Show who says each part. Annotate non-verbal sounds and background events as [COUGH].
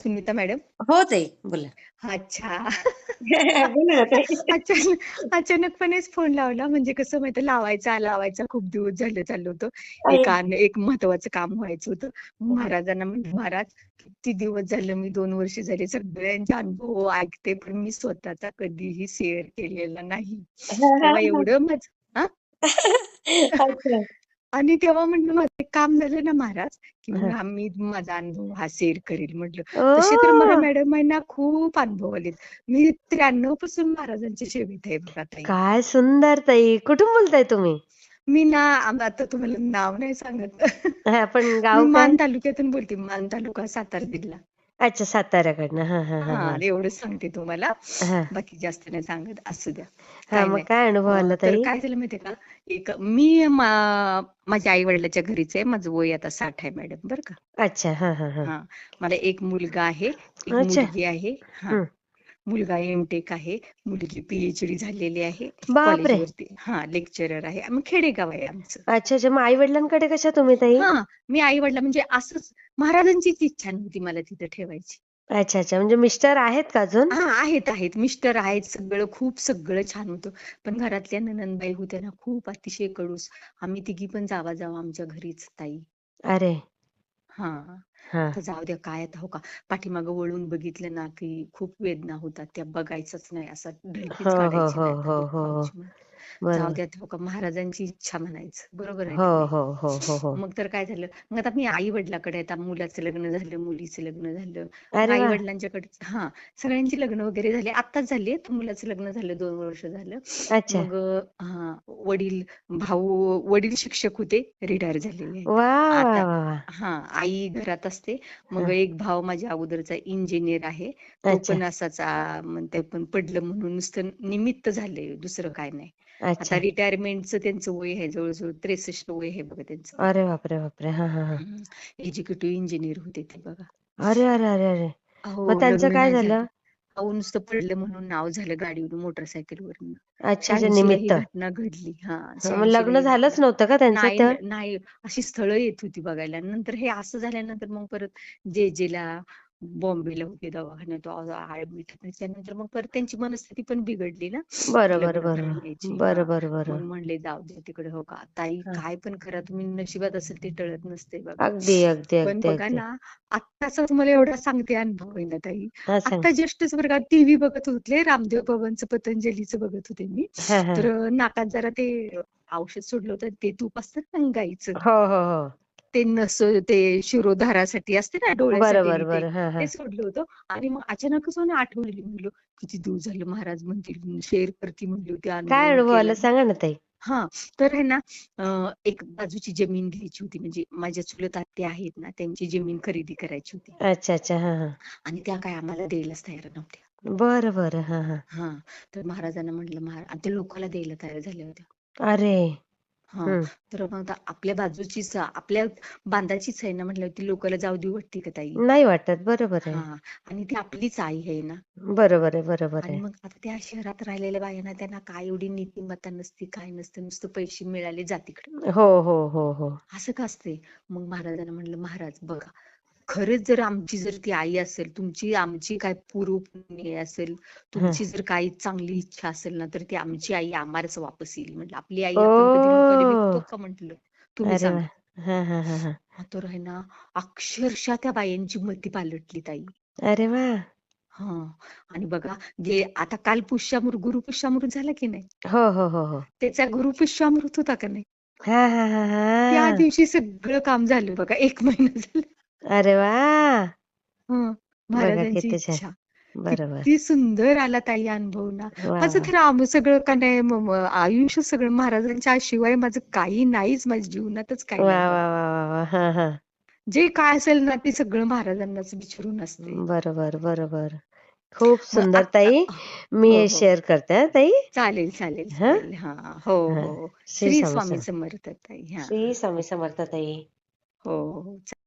Speaker 1: Sunita madam?
Speaker 2: हो ताई बोला.
Speaker 1: अच्छा. अचानकपणेच फोन लावला. म्हणजे कसं माहिती लावायचा लावायचा खूप दिवस झाले चाललं होतं. एक एक महत्वाचं काम व्हायचं होतं. महाराजांना म्हणलं महाराज किती दिवस झालं मी दोन वर्ष झाले सगळ्यांचे अनुभव ऐकते पण मी स्वतःचा कधीही शेअर केलेला नाही. एवढं माझं. आणि तेव्हा म्हटलं माझं एक काम झालं ना महाराज की मग. आम्ही माझा अनुभव हा शेअर करेल. म्हटलं. तसे तर मला ना खूप अनुभव आलेत. मी त्र्याण्णवपासून महाराजांच्या सेवेत आहे बघा ताई.
Speaker 2: काय सुंदर ताई. कुठून बोलताय तुम्ही?
Speaker 1: मी ना आता तुम्हाला नाव नाही सांगत. [LAUGHS]
Speaker 2: पण गाव
Speaker 1: मान तालुक्यातून बोलते मान तालुका सातारा जिल्हा.
Speaker 2: अच्छा साताऱ्याकडनं. हा हा हा
Speaker 1: हा एवढंच सांगते तुम्हाला.
Speaker 2: हा.
Speaker 1: बाकी जास्त नाही सांगत. असू द्या.
Speaker 2: हा
Speaker 1: काय
Speaker 2: मग
Speaker 1: नाही.
Speaker 2: काय अनुभव
Speaker 1: अं,
Speaker 2: आला
Speaker 1: तर
Speaker 2: ताई?
Speaker 1: काय झालं माहितीये का? एक मी मा- माझ्या आई वडिलाच्या घरीच आहे. माझं वय आता साठ आहे मॅडम बरं का?
Speaker 2: अच्छा. हा हा हा.
Speaker 1: हा. मला एक मुलगा आहे. एक
Speaker 2: अच्छा.
Speaker 1: मुलगी आहे. हा. मुलगा एमटेक आहे. मुलगी पीएचडी झालेली आहे.
Speaker 2: बापरे!
Speaker 1: हा लेक्चरर आहे. मग खेडेगाव आहे आमचं.
Speaker 2: अच्छा अच्छा. मग आई वडिलांकडे कशा तुम्ही ताई?
Speaker 1: हा मी आई वडिला म्हणजे असंच महाराजांचीच इच्छा नव्हती मला तिथं ठेवायची.
Speaker 2: अच्छा अच्छा. म्हणजे मिस्टर आहेत का अजून?
Speaker 1: हा आहेत आहेत. मिस्टर आहेत. सगळं खूप सगळं छान होतं. पण घरातल्या नणंदबाई होत्या ना खूप अतिशय कडूस. आम्ही तिघी पण जावा जावा आमच्या घरीच ताई.
Speaker 2: अरे!
Speaker 1: हा.
Speaker 2: हा
Speaker 1: आता जाऊ द्या काय आता हो का पाठीमागं वळून बघितलं ना की खूप वेदना होतात त्या बघायचंच नाही असा ढलकीच
Speaker 2: हो हो
Speaker 1: काढायची
Speaker 2: हो
Speaker 1: नाही
Speaker 2: हो
Speaker 1: आता
Speaker 2: हो हो
Speaker 1: दुःखावची म्हणून. जाऊ द्या हो का महाराजांची इच्छा म्हणायचं. बरोबर आहे
Speaker 2: हो हो हो
Speaker 1: मग तर काय झालं? मग आता मी आई वडिलाकडे आता मुलाचं लग्न झालं मुलीचं लग्न झालं. आई वडिलांच्याकडे हा सगळ्यांची लग्न वगैरे झाली. आत्ताच झाली मुलाचं लग्न झालं दोन वर्ष झालं. मग हा वडील भाऊ वडील शिक्षक होते रिटायर झालेले. आता हा आई घरात असते. मग एक भाव माझ्या अगोदरचा इंजिनियर आहे. तो पण असाच आ, म्हणते पण पडलं म्हणून नुसतं निमित्त झालंय दुसरं काय नाही.
Speaker 2: अच्छा.
Speaker 1: आता रिटायरमेंटचं त्यांचं वय आहे जवळजवळ त्रेसष्ट वय आहे बघा त्यांचं.
Speaker 2: अरे बापरे बापरे. हा हा हा.
Speaker 1: एक्झिक्युटिव्ह इंजिनियर होते ते बघा.
Speaker 2: अरे अरे अरे अरे. मग त्यांचं
Speaker 1: लग्न
Speaker 2: काय
Speaker 1: नाही
Speaker 2: झालं?
Speaker 1: झालं. अहो नुसतं पडलं म्हणून नाव झालं गाडीवरून मोटरसायकलवरून
Speaker 2: अच्छा अच्छा
Speaker 1: शहाऐंशीला ही
Speaker 2: निमित्त.
Speaker 1: घटना घडली. हा
Speaker 2: हा, मग
Speaker 1: शहाऐंशीला
Speaker 2: लग्न
Speaker 1: ही
Speaker 2: झालंच नव्हतं का त्यांचं
Speaker 1: नाही
Speaker 2: तर?
Speaker 1: नाही. अशी स्थळं येत होती बघायला. नंतर हे असं झाल्यानंतर मग परत जे जेला बॉम्बेला होते दवाखान्यात ऍडमिट त्याच्यानंतर मग परत त्यांची मनस्थिती पण बिघडली ना.
Speaker 2: बरं
Speaker 1: लग्न
Speaker 2: बरं बरं
Speaker 1: करण्याची
Speaker 2: बरं
Speaker 1: हा.
Speaker 2: बरं बरं
Speaker 1: मग म्हणले जाऊ दे तिकडे हो का? ताई. काय पण करा तुम्ही नशिबात असेल ते टळत नसते बघा.
Speaker 2: अगदी अगदी
Speaker 1: पण बघा ना आत्ताचा तुम्हाला एवढा सांगते अनुभव आहे ना ताई. आता जस्टच बरं का टीव्ही बघत होते रामदेव बाबांचं पतंजलीचं बघत होते मी. तर नाकात जरा ते औषध सोडलं होतं ते तूप असतं ना गाईचं.
Speaker 2: हो हो हो.
Speaker 1: ते नस ते शिरोधारासाठी असते ना डोळ्यासाठी
Speaker 2: बरं.
Speaker 1: ते सोडलं होतं. आणि मग अचानकच मला आठवली म्हणलं किती दिवस झालं महाराज म्हणतील शेअर करते म्हणली होती
Speaker 2: काय
Speaker 1: अनुभव
Speaker 2: आला सांगा ना ताई.
Speaker 1: हा तर आहे ना एक बाजूची जमीन घ्यायची होती. म्हणजे माझ्या चुलत आत्या आहेत ना त्यांची जमीन खरेदी करायची होती.
Speaker 2: अच्छा अच्छा. हा
Speaker 1: आणि त्या काय आम्हाला द्यायलाच तयार नव्हत्या.
Speaker 2: बरं बरं. हा हा.
Speaker 1: हा तर महाराजांना म्हटलं महाराज आणि ते लोकांना द्यायला तयार झाल्या होत्या.
Speaker 2: अरे.
Speaker 1: हा. तर मग आता आपल्या बाजूचीच आपल्या बांधाचीच आहे ना म्हटलं ती लोकांना जाऊ देऊ वाटते का ताई?
Speaker 2: नाही वाटत. बरोबर आहे.
Speaker 1: हा. आणि ती आपलीच आई आहे ना?
Speaker 2: बरोबर आहे बरोबर
Speaker 1: आणि
Speaker 2: आहे.
Speaker 1: मग आता त्या शहरात राहिलेल्या बायांना त्यांना काय एवढी नीतिमत्ता नसती काय नसतं नुसतं पैसे मिळाले जातीकडे
Speaker 2: हो हो हो हो.
Speaker 1: असं का असते मग महाराजांना म्हणलं महाराज बघा खरंच जर आमची जर ती आई असेल तुमची आमची काय पूर्व पुण्य असेल तुमची जर काही चांगली इच्छा असेल ना तर ती आमची आई आम्हालाच वापस येईल. म्हटलं आपली आई आपण कधी लोकांना
Speaker 2: ओ!
Speaker 1: विकतो का म्हटलं? तुम्ही सांगा. तर आहे ना अक्षरशः त्या बायांची मती पालटली ताई
Speaker 2: अरे वा!
Speaker 1: हा. आणि बघा गे आता काल पुष्यामृत गुरुपुष्यामृत झाला की नाही?
Speaker 2: हो हो हो हो.
Speaker 1: त्याचा गुरुपुष्यामृत होता का नाही?
Speaker 2: हा हा हा.
Speaker 1: त्या दिवशी सगळं काम झालं बघा एक महिना झाला.
Speaker 2: अरे वा!
Speaker 1: हं,
Speaker 2: बघा
Speaker 1: महाराजांची
Speaker 2: किती छान.
Speaker 1: इच्छा.
Speaker 2: बरोबर.
Speaker 1: किती सुंदर आला ताई अनुभव ना. माझं तर आम सगळं का नाही म- म- आयुष्य सगळं महाराजांच्या शिवाय माझं काही नाहीच माझ्या जीवनातच काही नाही बघा.
Speaker 2: हा हा.
Speaker 1: जे काय असेल ना ते सगळं महाराजांनाच विचारून असते.
Speaker 2: बरोबर बरोबर. खूप
Speaker 1: मग
Speaker 2: सुंदर ताई. मी
Speaker 1: हो
Speaker 2: हे
Speaker 1: हो.
Speaker 2: शेअर करते हा ताई.
Speaker 1: चालेल चालेल
Speaker 2: हा?
Speaker 1: चालेल. हा हो
Speaker 2: हा.
Speaker 1: हो.
Speaker 2: श्री
Speaker 1: श्री
Speaker 2: स्वामी
Speaker 1: स्वामी
Speaker 2: समर्थ
Speaker 1: समर्थ ताई. हा.
Speaker 2: श्री स्वामी समर्थ ताई.
Speaker 1: हो हो.